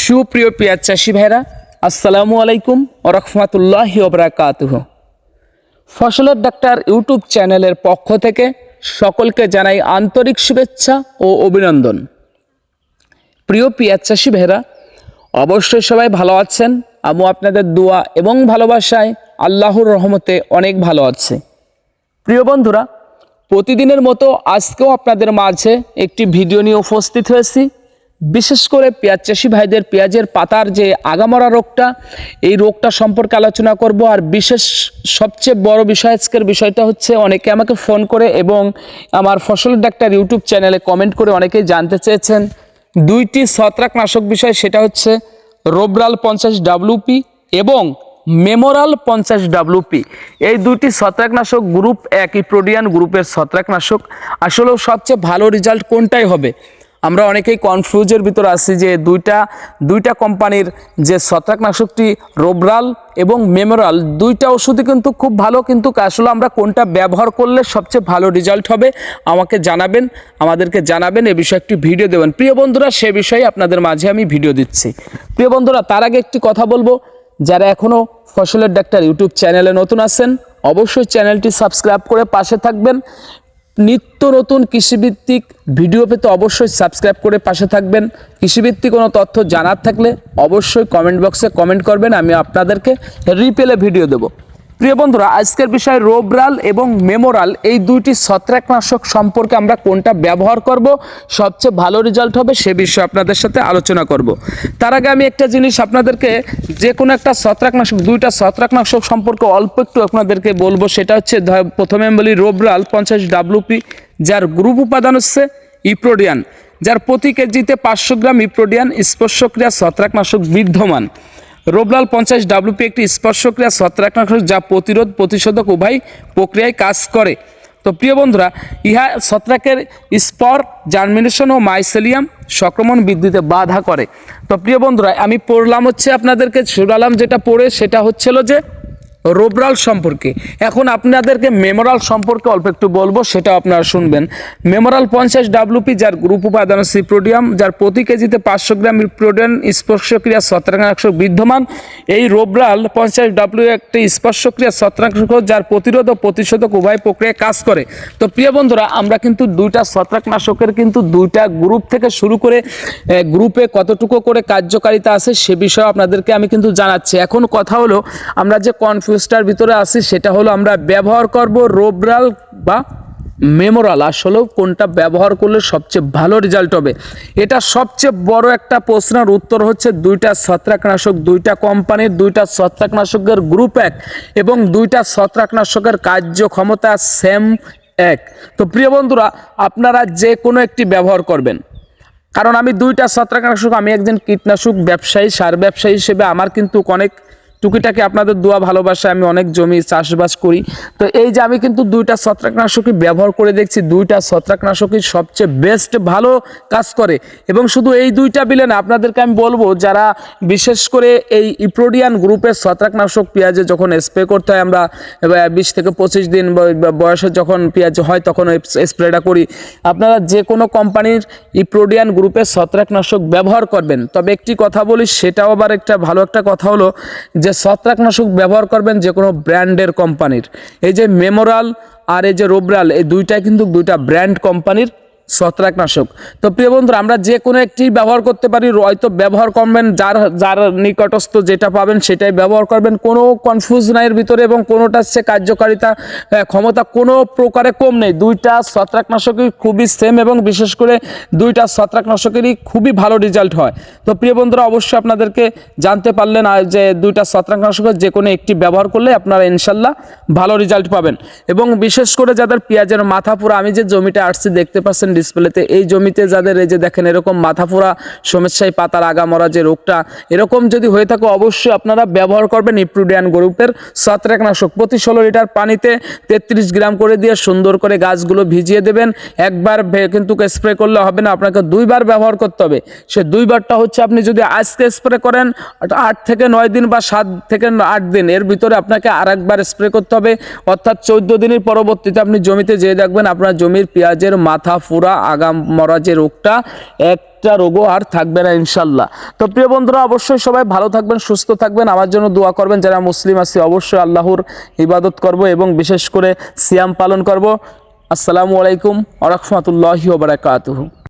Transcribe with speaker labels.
Speaker 1: সুপ্রিয় পেঁয়াজ চাষি ভাইরা, আসসালামু আলাইকুম ও রহমতুল্লাহি ওবরাকাতুহ ফসলের ডাক্তার ইউটিউব চ্যানেলের পক্ষ থেকে সকলকে জানাই আন্তরিক শুভেচ্ছা ও অভিনন্দন। প্রিয় পেঁয়াজ চাষি ভাইরা, অবশ্যই সবাই ভালো আছেন আমি আপনাদের দোয়া এবং ভালোবাসায় আল্লাহর রহমতে অনেক ভালো আছে। প্রিয় বন্ধুরা, প্রতিদিনের মতো আজকেও আপনাদের মাঝে একটি ভিডিও নিয়ে উপস্থিত হয়েছি। বিশেষ করে পেঁয়াজ চাষি ভাইদের পেঁয়াজের পাতার যে আগামরা রোগটা, এই রোগটা সম্পর্কে আলোচনা করব। আর বিশেষ সবচেয়ে বড় বিষয় আজকের বিষয়টা হচ্ছে, অনেকে আমাকে ফোন করে এবং আমার ফসল ডাক্তার ইউটিউব চ্যানেলে কমেন্ট করে অনেকেই জানতে চেয়েছেন। দুইটি ছত্রাকনাশক বিষয়, সেটা হচ্ছে রোবরাল পঞ্চাশ ডাব্লুপি এবং মেমোরাল পঞ্চাশ ডাব্লুপি এই দুটি ছত্রাকনাশক গ্রুপ একই প্রোডিয়ান গ্রুপের ছত্রাকনাশক। আসলেও সবচেয়ে ভালো রেজাল্ট কোনটাই হবে? আমরা অনেকেই কনফিউজের ভিতর আছি যে দুইটা দুইটা কোম্পানির যে ছত্রাকনাশকটি রোবরাল এবং মেমোরাল, দুইটা ওষুধই কিন্তু খুব ভালো, কিন্তু আসলে আমরা কোনটা ব্যবহার করলে সবচেয়ে ভালো রেজাল্ট হবে আমাকে জানাবেন, আমাদেরকে জানাবেন, এ বিষয়ে একটি ভিডিও দেবেন। প্রিয় বন্ধুরা, সে বিষয়ে আপনাদের মাঝে আমি ভিডিও দিচ্ছি। প্রিয় বন্ধুরা, তার আগে একটি কথা বলব, যারা এখনও ফসলের ডাক্তার ইউটিউব চ্যানেলে নতুন আছেন, অবশ্যই চ্যানেলটি সাবস্ক্রাইব করে পাশে থাকবেন নিত্য নতুন কৃষিভিত্তিক ভিডিও পেতে অবশ্যই সাবস্ক্রাইব করে পাশে থাকবেন। কৃষিভিত্তিক কোনো তথ্য জানার থাকলে অবশ্যই কমেন্ট বক্সে কমেন্ট করবেন, আমি আপনাদেরকে রিপেলে ভিডিও দেবো। প্রিয় বন্ধুরা, আজকের বিষয় রোবরাল এবং মেমোরাল। এই দুইটি ছত্রাকনাশক সম্পর্কে আমরা কোনটা ব্যবহার করব, সবচেয়ে ভালো রেজাল্ট হবে সে বিষয়ে আপনাদের সাথে আলোচনা করব। তার আগে আমি একটা জিনিস আপনাদেরকে, যে কোনো একটা ছত্রাকনাশক, দুইটা ছত্রাকনাশক সম্পর্কে অল্প একটু আপনাদেরকে বলব, সেটা হচ্ছে প্রথমে আমি বলি রোবরাল পঞ্চাশ ডাব্লুপি যার গ্রুপ উপাদান হচ্ছে ইপ্রোডিয়ান, যার প্রতি কেজিতে পাঁচশো গ্রাম ইপ্রোডিয়ান স্পর্শক্রিয়া ছত্রাকনাশক বিদ্যমান। রোবলাল পঞ্চাশ ডাব্লুপি একটি স্পর্শক্রিয়া ছত্রাকনাশক যা প্রতিরোধ প্রতিষেধক উভয় প্রক্রিয়ায় কাজ করে। তো প্রিয় বন্ধুরা, ইহা ছত্রাকের স্পর জার্মিনেশন ও মাইসেলিয়াম সংক্রমণ বৃদ্ধিতে বাধা করে। তো প্রিয় বন্ধুরা, আমি পড়লাম হচ্ছে আপনাদেরকে ছুড়ালাম যেটা পড়ে, সেটা হচ্ছিল যে রোবরাল সম্পর্কে। এখন আপনাদেরকে মেমোরাল সম্পর্কে অল্প একটু বলব, সেটা আপনারা শুনবেন। মেমোরাল পঞ্চাশ ডাব্লুপি যার গ্রুপ উপাদান সিপ্রোডিয়াম যার প্রতি কেজিতে পাঁচশো গ্রাম প্রোডিয়ান স্পর্শক্রিয়া ছত্রাকনাশক বিদ্যমান। এই রোবরাল পঞ্চাশ ডাব্লিউ একটি স্পর্শক্রিয়া ছত্রাকনাশক যার প্রতিরোধ ও প্রতিষেধক উভয় প্রক্রিয়ায় কাজ করে। তো প্রিয় বন্ধুরা, আমরা কিন্তু দুইটা ছত্রাকনাশকের কিন্তু দুইটা গ্রুপ থেকে শুরু করে গ্রুপে কতটুকু করে কার্যকারিতা আছে সে বিষয়ে আপনাদেরকে আমি কিন্তু জানাচ্ছি। এখন কথা হলো, আমরা যে কনফিউজটার ভিতরে আছি, সেটা হলো আমরা ব্যবহার করব রোবরাল বা মেমোরাল। আসলেও কোনটা ব্যবহার করলে সবচেয়ে ভালো রেজাল্ট হবে? এটা সবচেয়ে বড় একটা প্রশ্নের উত্তর হচ্ছে দুইটা ছত্রাকনাশক, দুইটা কোম্পানির দুইটা ছত্রাকনাশকের গ্রুপ এক এবং দুইটা ছত্রাকনাশকের কার্যক্ষমতা সেম এক। তো প্রিয় বন্ধুরা, আপনারা যে কোনো একটি ব্যবহার করবেন। কারণ আমি দুইটা ছত্রাকনাশক, আমি একজন কীটনাশক ব্যবসায়ী, সার ব্যবসায়ী হিসেবে আমার কিন্তু অনেক টুকিটাকি আপনাদের দোয়া, ভালোবাসায় আমি অনেক জমি চাষবাস করি। তো এই যে আমি কিন্তু দুইটা ছত্রাকনাশকই ব্যবহার করে দেখছি, দুইটা ছত্রাকনাশকই সবচেয়ে বেস্ট ভালো কাজ করে। এবং শুধু এই দুইটা বিলে না, আপনাদেরকে আমি বলব, যারা বিশেষ করে এই ইপ্রোডিয়ান গ্রুপের ছত্রাকনাশক পেঁয়াজে যখন স্প্রে করতে হয় আমরা বিশ থেকে পঁচিশ দিন বয়সে যখন পেঁয়াজ হয় তখন স্প্রেটা করি। আপনারা যে কোনো কোম্পানির ইপ্রোডিয়ান গ্রুপের ছত্রাকনাশক ব্যবহার করবেন। তবে একটি কথা বলি, সেটাও আবার একটা ভালো একটা কথা হলো যে ছত্রাকনাশক ব্যবহার করবেন যে কোনো ব্র্যান্ডের কোম্পানির। এই যে মেমোরাল আর এই যে রোবরাল এই দুইটাই কিন্তু দুইটা ব্র্যান্ড কোম্পানির ছত্রাকনাশক। তো প্রিয় বন্ধুরা, আমরা যে কোনো একটি ব্যবহার করতে পারি, হয়তো ব্যবহার করবেন যার যার নিকটস্থ যেটা পাবেন সেটাই ব্যবহার করবেন। কোনো কনফিউজ নাই এর ভিতরে এবং কোনোটার সে কার্যকারিতা ক্ষমতা কোনো প্রকারে কম নেই। দুইটা ছত্রাকনাশকই খুবই সেম এবং বিশেষ করে দুইটা ছত্রাকনাশকেরই খুবই ভালো রেজাল্ট হয়। তো প্রিয় বন্ধুরা, অবশ্যই আপনাদেরকে জানতে পারলেন যে দুইটা ছত্রাকনাশকের যে কোনো একটি ব্যবহার করলে আপনারা ইনশাল্লাহ ভালো রেজাল্ট পাবেন। এবং বিশেষ করে যাদের পেঁয়াজের মাথা পুরো, আমি যে জমিটা আসছি দেখতে পাচ্ছেন ডিসপ্লেতে। এই জমিতে যাদের এই যে দেখেন এরকম মাথা ফোড়া সমস্যায় পাতার আগা মরা যে রোগটা, এরকম যদি হয়ে থাকে অবশ্যই আপনারা ব্যবহার করবেন ইপ্রুডিয়ান গ্রুপের ছত্রাকনাশক। প্রতি ষোলো লিটার পানিতে তেত্রিশ গ্রাম করে দিয়ে সুন্দর করে গাছগুলো ভিজিয়ে দেবেন। একবার কিন্তু স্প্রে করলে হবে না, আপনাকে দুইবার ব্যবহার করতে হবে। সে দুইবারটা হচ্ছে আপনি যদি আজকে স্প্রে করেন, আট থেকে নয় দিন বা সাত থেকে আট দিন, এর ভিতরে আপনাকে আর একবার স্প্রে করতে হবে। অর্থাৎ চৌদ্দ দিনের পরবর্তীতে আপনি জমিতে যেয়ে দেখবেন আপনার জমির পেঁয়াজের মাথা ফুরা আগামুরা আগাম মরা যে রোগটা, একটা রোগও আর থাকবে না ইনশাল্লাহ। তো প্রিয় বন্ধুরা, অবশ্যই সবাই ভালো থাকবেন, সুস্থ থাকবেন, আমার জন্য দোয়া করবেন, যারা মুসলিম আছি অবশ্যই আল্লাহর ইবাদত করব এবং বিশেষ করে সিয়াম পালন করব। আসসালামু আলাইকুম আরহামতুল্লাহি রহমতুল্লাহি ওবরাকাতুহু